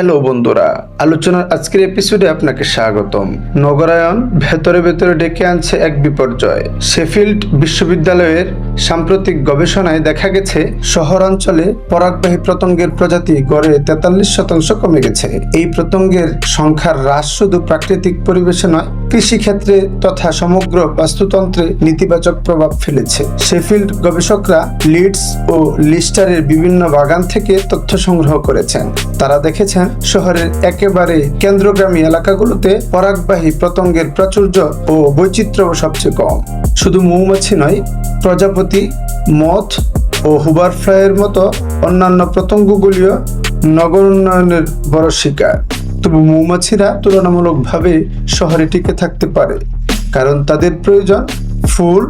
Hello বন্ধুরা, আলোচনার আজকের এপিসোডে আপনাকে স্বাগতম। নগরায়ণ ভেতরে ভেতরে ডেকে আনছে এক বিপর্যয়। শেফিল্ড বিশ্ববিদ্যালয়ের সাম্প্রতিক গবেষণায় দেখা গেছে, শহরাঞ্চলে পরাগবাহী পতঙ্গের প্রজাতি গড়ে তেতাল্লিশ শতাংশ কমে গেছে। এই পতঙ্গের সংখ্যার হ্রাস শুধু প্রাকৃতিক পরিবেশে নয়, কৃষিক্ষেত্রে তথা সমগ্র বাস্তুতন্ত্রে নেতিবাচক প্রভাব ফেলেছে। শেফিল্ড গবেষকরা লিডস ও লিস্টারের বিভিন্ন বাগান থেকে তথ্য সংগ্রহ করেছেন। তারা দেখেছেন, শহরের একেবারে কেন্দ্রগ্রামী এলাকাগুলোতে পরাগবাহী পতঙ্গের প্রাচুর্য ও বৈচিত্র্য সবচেয়ে কম। শুধু মৌমাছি নয়, প্রজাপতি মথ ও হুবার ফ্লাইয়ের মতো অন্যান্য পতঙ্গগুলিও নগর উন্নয়নের বড় শিকার। তবু মৌমাছিরা তুলনামূলকভাবে শহরে টিকে থাকতে পারে, কারণ তাদের প্রয়োজন ফুল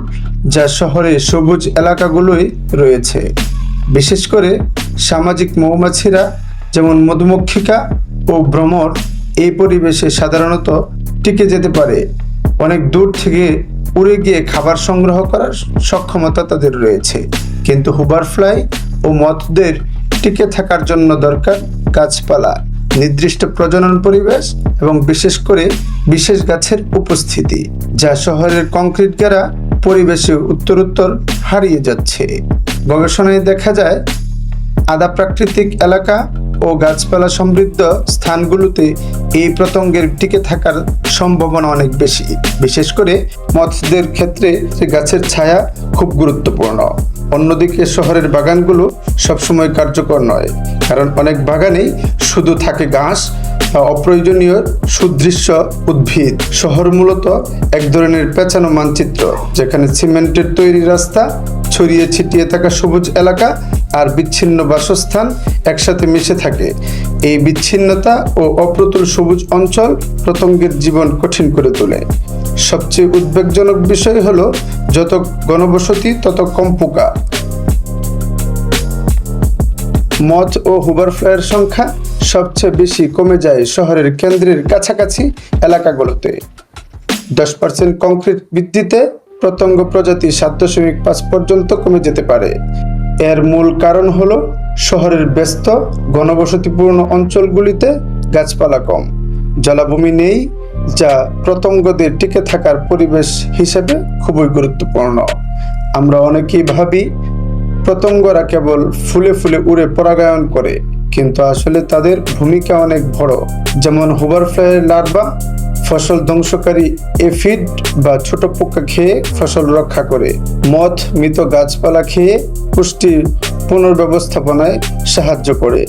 যা শহরে সবুজ এলাকাগুলোই রয়েছে। বিশেষ করে সামাজিক মৌমাছিরা, যেমন মধুমক্ষিকা ও ভ্রমর, এই পরিবেশে সাধারণত টিকে যেতে পারে। অনেক দূর থেকে উড়ে গিয়ে খাবার সংগ্রহ করার সক্ষমতা তাদের রয়েছে। কিন্তু হুবারফ্লাই ও মথদের টিকে থাকার জন্য দরকার গাছপালা, নির্দিষ্ট প্রজনন পরিবেশ এবং বিশেষ করে বিশেষ গাছের উপস্থিতি, যা শহরের কংক্রিট গেরা পরিবেশে উত্তরোত্তর হারিয়ে যাচ্ছে। গবেষণায় দেখা যায় আদা প্রাকৃতিক এলাকা ও গাছপালা সমৃদ্ধ স্থানগুলোতে এই পতঙ্গের টিকে থাকার সম্ভাবনা অনেক বেশি। বিশেষ করে মৎস্যদের ক্ষেত্রে গাছের ছায়া খুব গুরুত্বপূর্ণ। অন্যদিকে শহরের বাগানগুলো সবসময় কার্যকর নয়, কারণ অনেক বাগানেই শুধু থাকে ঘাস অপ্রয়োজনীয় সুদৃশ্য উদ্ভিদ। শহর মূলত এক ধরনের পেঁচানো মানচিত্র, যেখানে সিমেন্টের তৈরি রাস্তা, ছড়িয়ে ছিটিয়ে থাকা সবুজ এলাকা আর বিচ্ছিন্ন বাসস্থান একসাথে মিশে থাকে। এই বিচ্ছিন্নতা ও অপ্রতুল সবুজ অঞ্চল প্রতঙ্গের জীবন কঠিন করে তোলে। সবচেয়ে উদ্বেগজনক বিষয় হলো যত গণবসতি, তত কম পোকা মথ ও হুবার হুবারফ্লাইয়ের সংখ্যা সবচেয়ে বেশি কমে যায় শহরের কেন্দ্রের কাছাকাছি এলাকাগুলোতে। দশ পার্সেন্ট কংক্রিট বৃদ্ধিতে প্রত্যঙ্গ প্রজাতি সাত দশমিক পাঁচ পর্যন্ত কমে যেতে পারে। এর মূল কারণ হলো শহরের ব্যস্ত, ঘনবসতিপূর্ণ অঞ্চলগুলিতে গাছপালা কম, জলাভূমি নেই, যা প্রতঙ্গদের টিকে থাকার পরিবেশ হিসেবে খুবই গুরুত্বপূর্ণ। আমরা অনেকেই ভাবি পতঙ্গরা কেবল ফুলে ফুলে উড়ে পরাগায়ন করে, কিন্তু আসলে তাদের ভূমিকা অনেক বড়। যেমন হুবারফ্লাইয়ের লার্ভা ফসল ধ্বংসকারী এফিড বা ছোট পোকা খেয়ে ফসল রক্ষা করে। মথ মৃত গাছপালা খেয়ে পুষ্টি পুনর্ব্যবস্থাপনায় সাহায্য করে।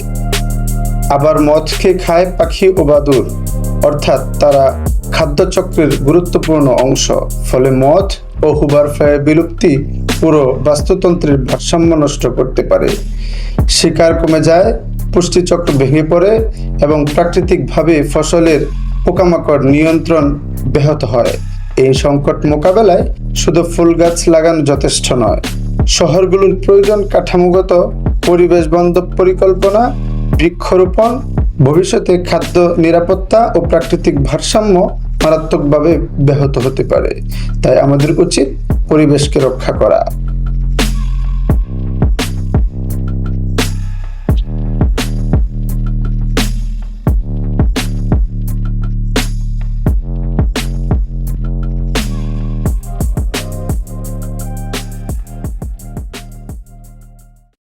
আবার মদ খেয়ে পাখি ও বাদুর, অর্থাৎ তারা খাদ্যচক্রের গুরুত্বপূর্ণ অংশ। ফলে মদ ও হুবার ফ্লাইয়ের বিলুপ্তি পুরো বাস্তুতন্ত্রের ভারসাম্য নষ্ট করতে পারে। শিকার কমে যায়, পুষ্টিচক্র ভেঙে পড়ে এবং প্রাকৃতিকভাবে ফসলের পোকামাকড় নিয়ন্ত্রণ ব্যাহত হয়। এই সংকট মোকাবেলায় শুধু ফুল গাছ লাগানো যথেষ্ট নয়, শহরগুলোর প্রয়োজন কাঠামোগত পরিবেশ বান্ধব পরিকল্পনা, বৃক্ষরোপণ, ভবিষ্যতে খাদ্য নিরাপত্তা ও প্রাকৃতিক ভারসাম্য মারাত্মকভাবে ব্যাহত হতে পারে। তাই আমাদের উচিত পরিবেশকে রক্ষা করা।